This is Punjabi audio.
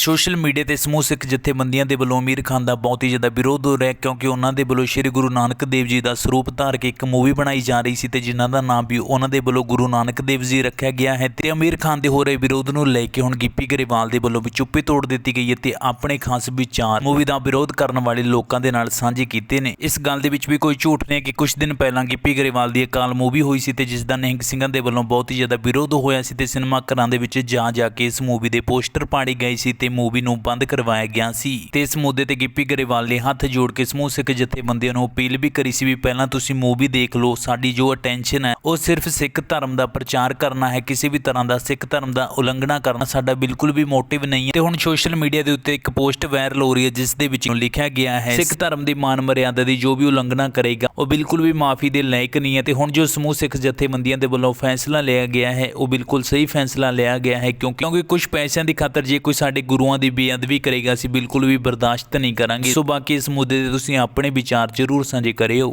ਸੋਸ਼ਲ ਮੀਡੀਆ ਤੇ ਸਮੂਹ ਸਿੱਖ ਜਥੇਬੰਦੀਆਂ ਦੇ ਵੱਲੋਂ ਅਮੀਰ ਖਾਨ ਦਾ ਬਹੁਤ ਹੀ ਜ਼ਿਆਦਾ ਵਿਰੋਧ ਹੋ ਰਿਹਾ ਕਿਉਂਕਿ ਉਹਨਾਂ ਦੇ ਵੱਲੋਂ ਸ੍ਰੀ ਗੁਰੂ ਨਾਨਕ ਦੇਵ ਜੀ ਦਾ ਸਰੂਪ ਧਾਰ ਕੇ ਇੱਕ ਮੂਵੀ ਬਣਾਈ ਜਾ ਰਹੀ ਸੀ ਤੇ ਜਿਨ੍ਹਾਂ ਦਾ ਨਾਮ ਵੀ ਉਹਨਾਂ ਦੇ ਵੱਲੋਂ ਗੁਰੂ ਨਾਨਕ ਦੇਵ ਜੀ ਰੱਖਿਆ ਗਿਆ ਹੈ ਤੇ ਅਮੀਰ ਖਾਨ ਦੇ ਹੋ ਰਹੇ ਵਿਰੋਧ ਨੂੰ ਲੈ ਕੇ ਹੁਣ ਗਿੱਪੀ ਗਰੇਵਾਲ ਦੇ ਵੱਲੋਂ ਵੀ ਚੁੱਪੀ ਤੋੜ ਦਿੱਤੀ ਗਈ ਹੈ ਤੇ ਆਪਣੇ ਖਾਸ ਵਿਚਾਰ ਮੂਵੀ ਦਾ ਵਿਰੋਧ ਕਰਨ ਵਾਲੇ ਲੋਕਾਂ ਦੇ ਨਾਲ ਸਾਂਝੇ ਕੀਤੇ ਨੇ। ਇਸ ਗੱਲ ਦੇ ਵਿੱਚ ਵੀ ਕੋਈ ਝੂਠ ਨਹੀਂ ਕਿ ਕੁਝ ਦਿਨ ਪਹਿਲਾਂ ਗਿੱਪੀ ਗਰੇਵਾਲ ਦੀ ਅਕਾਲ ਮੂਵੀ ਹੋਈ ਸੀ ਤੇ ਜਿਸ ਦਾ ਨਿਹੰਗ ਸਿੰਘਾਂ ਦੇ ਵੱਲੋਂ ਬਹੁਤ ਹੀ ਜ਼ਿਆਦਾ ਵਿਰੋਧ ਹੋਇਆ ਸੀ ਤੇ ਸਿਨੇਮਾ ਘਰਾਂ ਦੇ ਵਿੱਚ ਜਾ ਜਾ ਕੇ ਇਸ ਮੂਵੀ ਦੇ ਪੋਸਟਰ ਪਾੜੇ ਗਏ ਸੀ ਤੇ ਮੂਵੀ ਨੂੰ ਬੰਦ ਕਰਵਾਇਆ ਗਿਆ ਸੀ ਤੇ ਇਸ ਮੁੱਦੇ ਤੇ ਗਿੱਪੀ ਗਰੇਵਾਲ ਨੇ ਹੱਥ ਜੋੜ ਕੇ ਸਮੂਹ ਸਿੱਖ ਜਥੇਬੰਦੀਆਂ ਨੂੰ ਅਪੀਲ ਵੀ ਕਰੀ ਸੀ ਵੀ ਪਹਿਲਾਂ ਤੁਸੀਂ ਮੂਵੀ ਦੇਖ ਲਓ, ਸਾਡੀ ਜੋ ਅਟੈਂਸ਼ਨ ਹੈ, ਉਹ ਸਿਰਫ ਸਿੱਖ ਧਰਮ ਦਾ ਪ੍ਰਚਾਰ ਕਰਨਾ ਹੈ, ਕਿਸੇ ਵੀ ਤਰ੍ਹਾਂ ਦਾ ਸਿੱਖ ਧਰਮ ਦਾ ਉਲੰਘਣਾ ਕਰਨਾ ਸਾਡਾ ਬਿਲਕੁਲ ਵੀ ਮੋਟਿਵ ਨਹੀਂ ਹੈ। ਤੇ ਹੁਣ ਸੋਸ਼ਲ ਮੀਡੀਆ ਦੇ ਉੱਤੇ ਇੱਕ ਪੋਸਟ ਵਾਇਰਲ ਹੋ ਰਹੀ ਹੈ, ਜਿਸ ਦੇ ਵਿੱਚ ਲਿਖਿਆ ਗਿਆ ਹੈ, ਸਿੱਖ ਧਰਮ ਦੀ ਮਾਨ ਮਰਿਆਦਾ ਦੀ ਜੋ ਵੀ ਉਲੰਘਣਾ ਕਰੇਗਾ, ਉਹ ਬਿਲਕੁਲ ਵੀ ਮਾਫੀ ਦੇ ਲਾਇਕ ਨਹੀਂ ਹੈ ਤੇ ਹੁਣ ਜੋ ਸਮੂਹ ਸਿੱਖ ਜਥੇਬੰਦੀਆਂ ਦੇ ਵੱਲੋਂ ਫੈਸਲਾ ਲਿਆ ਗਿਆ ਹੈ, ਉਹ ਬਿਲਕੁਲ ਸਹੀ ਫੈਸਲਾ ਲਿਆ ਗਿਆ ਹੈ, ਕਿਉਂਕਿ ਕਿਉਂਕਿ ਕੁਝ ਪੈਸਿਆਂ ਦੀ ਖਾਤਰ ਜੇ ਕੋਈ ਸਾਡੇ ਗੁਰੂ ਗੁਰੂਆਂ ਦੀ ਬੇਅਦਬੀ ਕਰੇਗਾ, ਅਸੀਂ ਬਿਲਕੁਲ ਵੀ ਬਰਦਾਸ਼ਤ ਨਹੀਂ ਕਰਾਂਗੇ। ਸੋ ਬਾਕੀ ਇਸ ਮੁੱਦੇ ਤੇ ਤੁਸੀਂ ਆਪਣੇ ਵਿਚਾਰ ਜ਼ਰੂਰ ਸਾਂਝੇ ਕਰਿਓ।